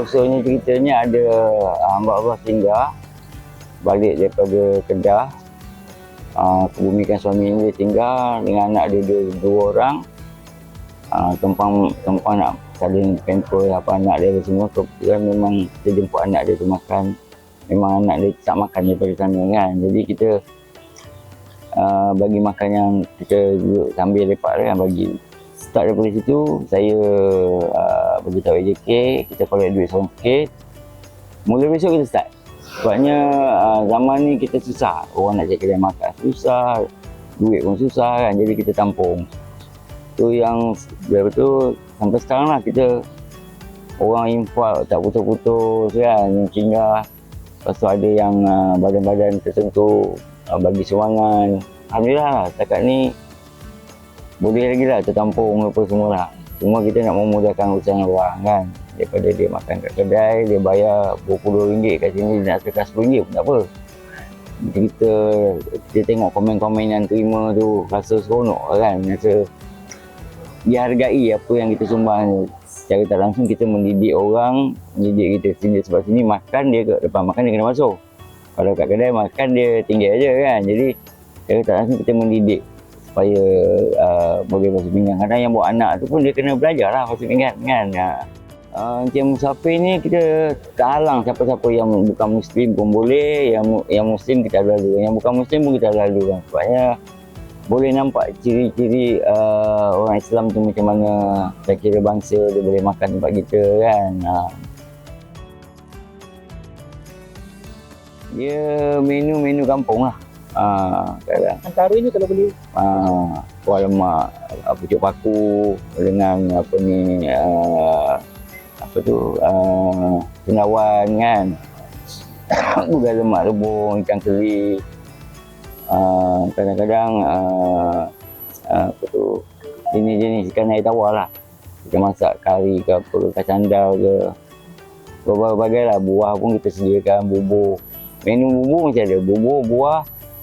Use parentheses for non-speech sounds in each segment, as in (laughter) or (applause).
asal-usulnya ceritanya ada uh, Mbak Allah tinggal balik daripada Kedah. Uh, kebumikan suami dia tinggal dengan anak dia dua, dua orang. Uh, tumpang, tumpang nak saling pamper apa anak dia semua. Kebetulan memang kita jemput anak dia tu makan. Memang anak dia tak makan daripada sana kan. Jadi kita uh, bagi makan yang kita duduk sambil lepak kan bagi start daripada situ saya uh, beritahu AJK kita collect duit sikit mula besok kita start. Sebabnya uh, zaman ni kita susah. Orang nak cari kedai makan susah duit pun susah kan jadi kita tampung. Tu yang biar betul sampai sekarang lah kita orang infak tak putus-putus kan yang singgah. Lepas tu ada yang uh, badan-badan tertentu uh, bagi sumbangan Alhamdulillah lah setakat ni boleh lagi lah tertampung apa semua lah cuma kita nak memudahkan urusan orang kan? Daripada dia makan kat kedai dia bayar RM20 kat sini dia nak tekan RM10 pun tak apa. Kita kita tengok komen-komen yang terima tu rasa seronok lah kan? Rasa dihargai apa yang kita sumbang tu secara tak langsung kita mendidik orang mendidik kita sini sebab sini makan dia kat depan makan dia kena masuk kalau kat kedai makan dia tinggi aja kan? Jadi secara tak langsung kita mendidik supaya uh, boleh bahasa pinggan. Kadang yang buat anak tu pun dia kena belajar lah bahasa pinggan kan. Uh, Encik Musafir ni kita tak halang siapa-siapa yang bukan Muslim pun boleh, yang yang Muslim kita lalu, yang bukan Muslim pun kita lalu kan. Sebabnya boleh nampak ciri-ciri uh, orang Islam tu macam mana saya kira bangsa dia boleh makan tempat kita kan. Uh. Dia menu-menu kampung lah. Ah, kadang Antaranya kalau boleh ah, kuah lemak, ah, pucuk paku dengan apa ni ah, apa tu ah, cendawan kan. (coughs) Bukan lemak rebung, ikan keri. Ah, kadang-kadang ah, ah, apa tu jenis-jenis ikan air tawar lah. Kita masak kari ke apa, kacang dal ke. Berbagai-bagai lah buah pun kita sediakan bubur. Menu bubur macam ada, bubur, buah,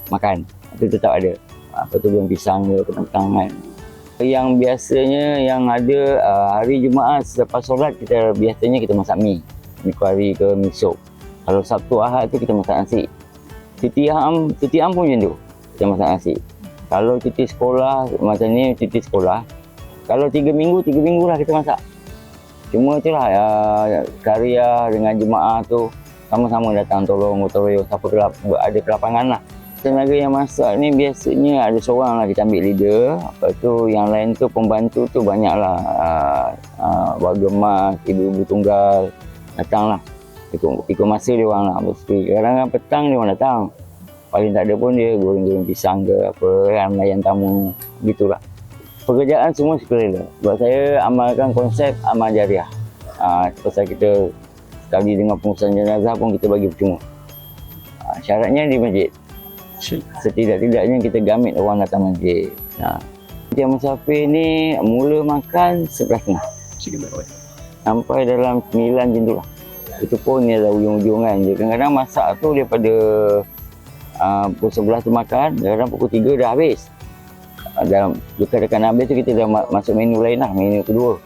makan. Itu tetap ada. Apa tu buah pisang ke kentang kan. Yang biasanya yang ada uh, hari Jumaat selepas solat kita biasanya kita masak mi mi kuari ke mi sup kalau Sabtu Ahad tu kita masak nasi. Cuti ham cuti ham pun macam tu. Kita masak nasi. Kalau cuti sekolah macam ni cuti sekolah. Kalau tiga minggu tiga minggu lah kita masak. Cuma itulah uh, karya dengan jemaah tu. Sama-sama datang tolong gotong royong siapa kelap, ada kelapangan lah tenaga yang masak ni biasanya ada seorang lah kita ambil leader. Lepas tu yang lain tu pembantu tu banyak lah uh, uh, warga mas, ibu-ibu tunggal datang lah. Ikut, ikut masa dia orang lah kadang-kadang petang dia orang datang. Paling tak ada pun dia goreng-goreng pisang ke apa kan melayan tamu. Gitulah pekerjaan semua sukarela buat saya amalkan konsep amal jariah. Uh, pasal kita sekali dengan pengurusan jenazah pun kita bagi percuma. Syaratnya di masjid Setidak-tidaknya kita gamit orang datang masjid. Ha. Dia musafir ni mula makan sebelas tengah. Sampai dalam sembilan macam tu lah. Itu pun ni adalah ujung-ujung kan. Kadang-kadang masak tu daripada uh, pukul sebelas tu makan, kadang-kadang pukul tiga dah habis. Uh, dalam dekat-dekat habis tu kita dah ma- masuk menu lain lah, menu kedua.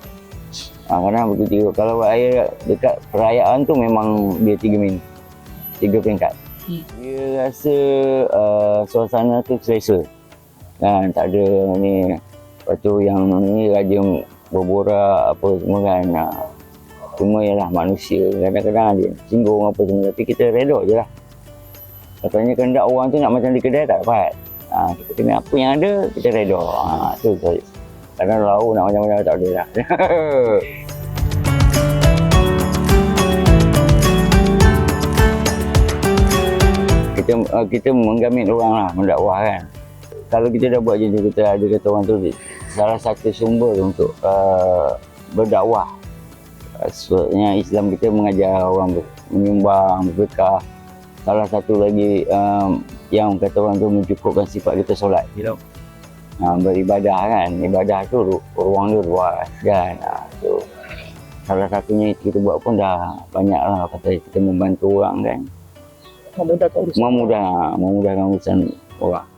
Uh, kadang pukul tiga. Kalau air dekat perayaan tu memang dia tiga menu. Tiga peringkat. Hmm. Dia rasa uh, suasana tu selesa. Kan tak ada ni lepas tu yang ni rajin berborak apa semua kan. Uh, cuma ialah manusia kadang-kadang ada singgung apa semua tapi kita reda je lah. Katanya kehendak orang tu nak macam di kedai tak dapat. Ha, kita kena apa yang ada kita reda. Ha, tu saja. Kadang lau nak macam-macam tak boleh lah. (laughs) kita uh, kita menggamit orang lah mendakwah kan. Kalau kita dah buat macam tu kita ada kata orang tu salah satu sumber untuk uh, berdakwah. Uh, sebabnya Islam kita mengajar orang menyumbang berkah. Salah satu lagi um, yang kata orang tu mencukupkan sifat kita solat. You know? uh, beribadah kan. Ibadah tu ru- ruang dia luas kan. Uh, tu. Salah satunya kita buat pun dah banyak lah pasal kita membantu orang kan Mamuda Mamuda Mamuda Kamusan. Wah.